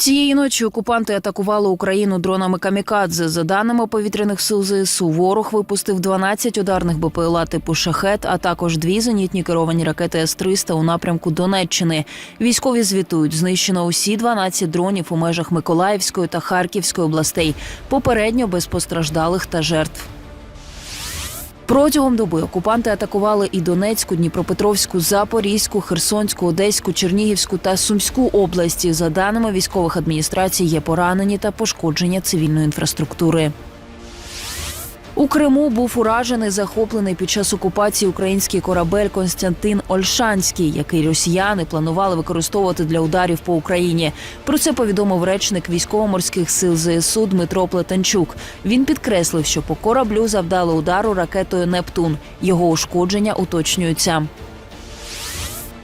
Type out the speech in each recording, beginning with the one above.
Цієї ночі окупанти атакували Україну дронами камікадзе. За даними повітряних сил ЗСУ, ворог випустив 12 ударних БПЛА типу шахет, а також дві зенітні керовані ракети С-300 у напрямку Донеччини. Військові звітують, знищено усі 12 дронів у межах Миколаївської та Харківської областей. Попередньо без постраждалих та жертв. Протягом доби окупанти атакували і Донецьку, Дніпропетровську, Запорізьку, Херсонську, Одеську, Чернігівську та Сумську області. За даними військових адміністрацій, є поранені та пошкодження цивільної інфраструктури. У Криму був уражений захоплений під час окупації український корабель Константин Ольшанський, який росіяни планували використовувати для ударів по Україні. Про це повідомив речник військово-морських сил ЗСУ Дмитро Плетенчук. Він підкреслив, що по кораблю завдали удару ракетою Нептун. Його ушкодження уточнюються.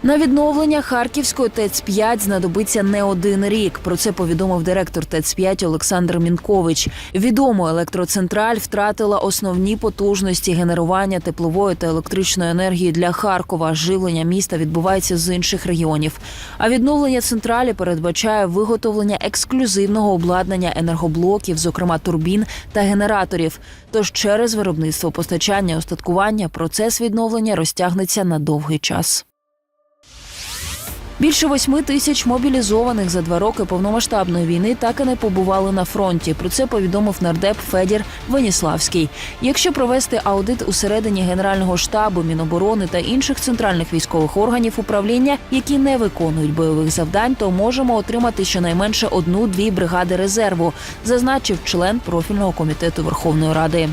На відновлення Харківської ТЕЦ-5 знадобиться не один рік. Про це повідомив директор ТЕЦ-5 Олександр Мінкович. Відомо, електроцентраль втратила основні потужності генерування теплової та електричної енергії для Харкова. Живлення міста відбувається з інших регіонів. А відновлення централі передбачає виготовлення ексклюзивного обладнання енергоблоків, зокрема турбін та генераторів. Тож через виробництво постачання остаткування процес відновлення розтягнеться на довгий час. Більше восьми тисяч мобілізованих за два роки повномасштабної війни так і не побували на фронті. Про це повідомив нардеп Федір Веніславський. Якщо провести аудит усередині Генерального штабу, Міноборони та інших центральних військових органів управління, які не виконують бойових завдань, то можемо отримати щонайменше одну-дві бригади резерву, зазначив член профільного комітету Верховної Ради.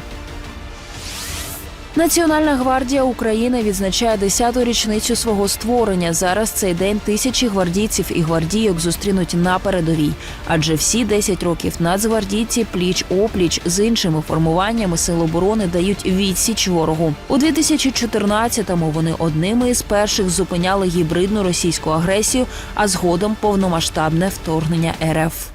Національна гвардія України відзначає 10-ту річницю свого створення. Зараз цей день тисячі гвардійців і гвардійок зустрінуть на передовій. Адже всі 10 років нацгвардійці пліч опліч з іншими формуваннями сил оборони дають відсіч ворогу. У 2014-му вони одними із перших зупиняли гібридну російську агресію, а згодом повномасштабне вторгнення РФ.